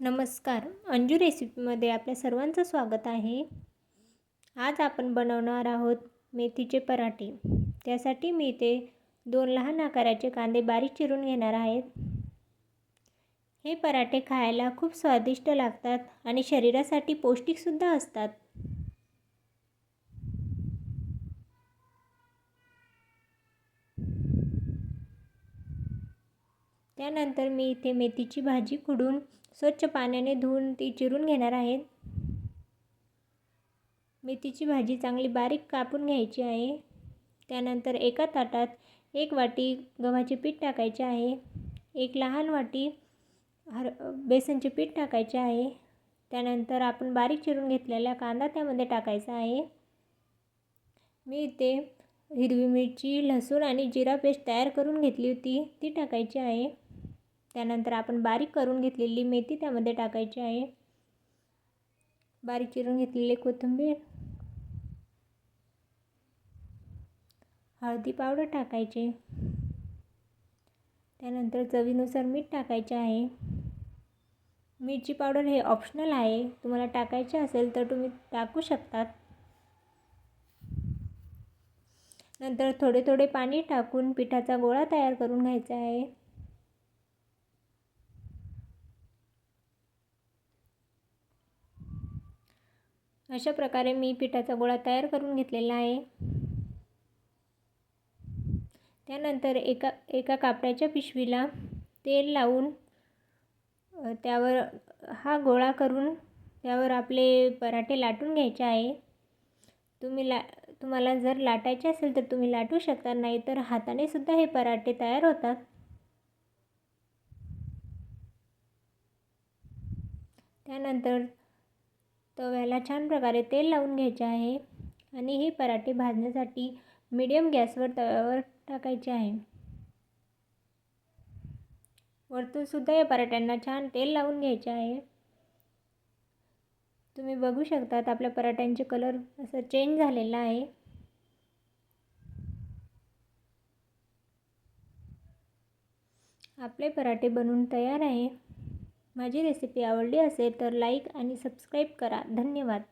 नमस्कार. अंजू रेसिपीमध्ये आपल्या सर्वांचं स्वागत आहे. आज आपण बनवणार आहोत मेथीचे पराठे. त्यासाठी मी इथे दोन लहान आकाराचे कांदे बारीक चिरून घेणार आहेत. हे पराठे खायला खूप स्वादिष्ट लागतात आणि शरीरासाठी पौष्टिकसुद्धा असतात. त्यानंतर मी इथे मेथीची भाजी खुडून स्वच्छ पाण्याने धुवून ती चिरून घेणार आहेत मेथीची भाजी चांगली बारीक कापून घ्यायची आहे. त्यानंतर एका ताटात एक वाटी गव्हाचे पीठ टाकायचे आहे. एक लहान वाटी हर बेसनचे पीठ टाकायचे आहे. त्यानंतर आपण बारीक चिरून घेतलेला कांदा त्यामध्ये टाकायचा आहे. मी इथे हिरवी मिरची लसूण आणि जिरा पेस्ट तयार करून घेतली होती. ती टाकायची आहे. त्यानंतर आपण बारीक करून घेतलेली मेथी त्यामध्ये टाकायची आहे. बारीक चिरून घेतलेली कोथिंबीर. हळदी पावडर टाकायचे. त्यानंतर चवीनुसार मीठ टाकायचे आहे. मिरची पावडर हे ऑप्शनल आहे. तुम्हाला टाकायचे असेल तर तुम्ही टाकू शकतात. नंतर थोडे थोडे पाणी टाकून पिठाचा गोळा तयार करून घ्यायचा आहे. अशा प्रकारे मी पिठाचा गोळा तयार करून घेतलेला आहे. त्यानंतर एका एका कापडाच्या पिशवीला तेल लावून त्यावर हा गोळा करून त्यावर आपले पराठे लाटून घ्यायचे आहे. तुम्ही ला तुम्हाला जर लाटायचे असेल तर तुम्ही लाटू शकता नाही तर हाताने सुद्धा हे पराठे तयार होतात. त्यानंतर तव्याला छान प्रकारे तेल लावून घ्यायचे आहे आणि हे पराठे भाजण्यासाठी मीडियम गॅसवर तव्यावर टाकायचे आहे. वरतूनसुद्धा या पराठ्यांना छान तेल लावून घ्यायचे आहे. तुम्ही बघू शकतात आपल्या पराठ्यांचे कलर असं चेंज झालेला आहे. आपले पराठे बनवून तयार आहे. माझी रेसिपी आवडली असेल तर लाईक आणि सबस्क्राईब करा. धन्यवाद.